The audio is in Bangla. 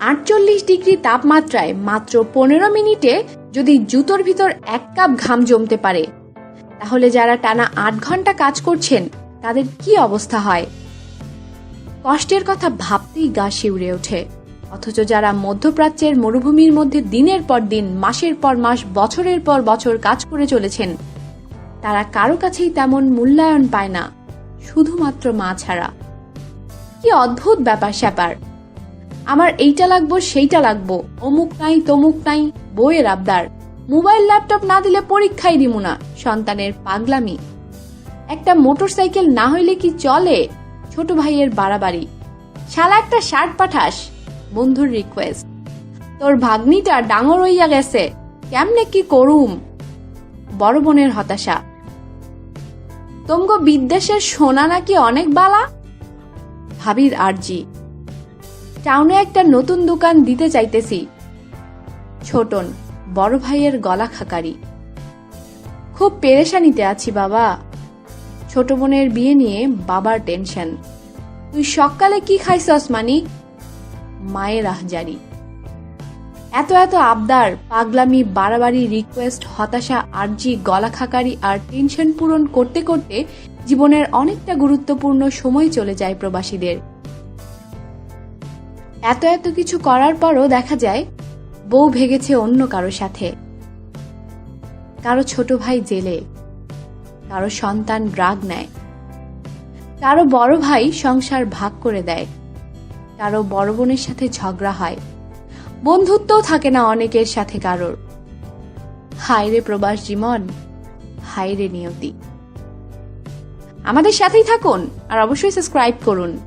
আটচল্লিশ ডিগ্রি তাপমাত্রায় মাত্র পনেরো মিনিটে যদি জুতোর ভিতর এক কাপ ঘাম জমতে পারে, তাহলে যারা টানা আট ঘণ্টা কাজ করছেন, তাদের কি অবস্থা হয়? কষ্টের কথা ভাবতেই গা শিউরে ওঠে। অথচ যারা মধ্যপ্রাচ্যের মরুভূমির মধ্যে দিনের পর দিন, মাসের পর মাস, বছরের পর বছর কাজ করে চলেছেন, তারা কারও কাছেই তেমন মূল্যায়ন পায় না, শুধুমাত্র মা ছাড়া। কি অদ্ভুত ব্যাপার স্যাপার আমার এইটা লাগবো, সেইটা লাগবো। অমুক নাই, তমুক নাই বইয়ের আবদার। মোবাইল, ল্যাপটপ না দিলে পরীক্ষাই দিমু না, সন্তানের পাগলামি। একটা মোটরসাইকেল না হইলে কি চলে? ছোট ভাইয়ের বাড়াবাড়ি। শালা একটা শার্ট পাঠাস, বন্ধুর রিকোয়েস্ট তোর ভাগ্নিটা ডাঙর হইয়া গেছে, কেমনে কি করুম? বড় বোনের হতাশা। তোমগো বিদ্বেষের সোনা নাকি অনেক বালা? ভাবির আরজি। টাউনে একটা নতুন দোকান দিতে চাইতেছি। ছোটন, বড় ভাইয়ের গলা খাকারি। খুব পেরেশানিতে আছি, বাবা। ছোট বোনের বিয়ে নিয়ে বাবার টেনশন। তুই সকালে কি খাইছস মানি মায়ের আহজারি। এত এত আবদার, পাগলামি, বাড়াবাড়ি, রিকোয়েস্ট, হতাশা, আরজি, গলা খাকারি আর টেনশন পূরণ করতে করতে জীবনের অনেকটা গুরুত্বপূর্ণ সময় চলে যায় প্রবাসীদের। এত এত কিছু করার পরও দেখা যায়, বউ ভেগেছে অন্য কারও সাথে। কারও ছোট ভাই জেলে, কারও সন্তান ড্রাগ নেয়। কারও বড় ভাই সংসার ভাগ করে দেয়। কারও বড় বোনের সাথে ঝগড়া হয়। বন্ধুত্বও থাকে না অনেকের সাথে কারোর। হায় রে প্রবাস জীবন, হায় রে নিয়তি। আমাদের সাথেই থাকুন আর অবশ্যই সাবস্ক্রাইব করুন।